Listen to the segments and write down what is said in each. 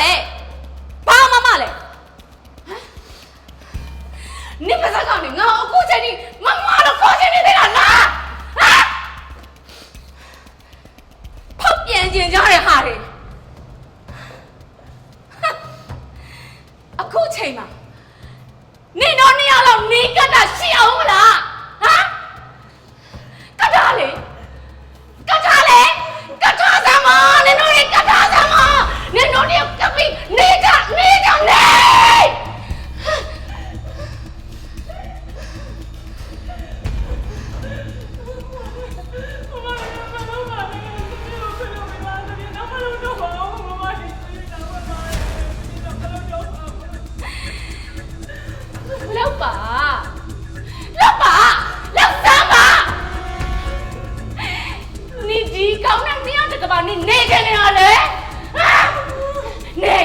လဲဘာမှမလဲဟမ်နေပါစကနေငါအခုချိန်ကြီးမမတော့ခေါ်ချင်နေသေးတာလားဟမ်ဖောက်ပြန်ကျင်ကြတဲ့ဟာတွေဟမ်အခုချိန်မှာနေတော့နေရလောက်နေကတာရှိအော နေနေချင်နေရလဲဟာနေ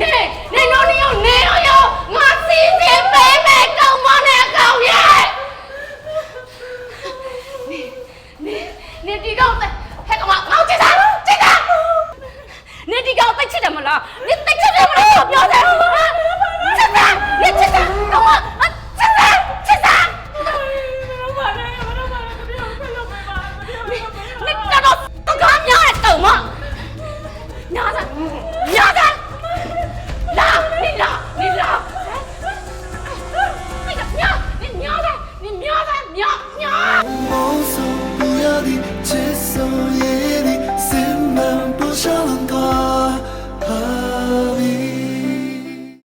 နေနေတော့နေရောနေရောရောငါစီးစီးပေးမယ်ကောင်းမနဲ့ကောင်းရဲ့နေနေနေဒီကောင်တဲ့ဟဲ့ကောင်ငါချစ်တာချစ်တာနေဒီကောင်သိချစ်တယ်မလားနေသိချစ်တယ်မလားပြောစ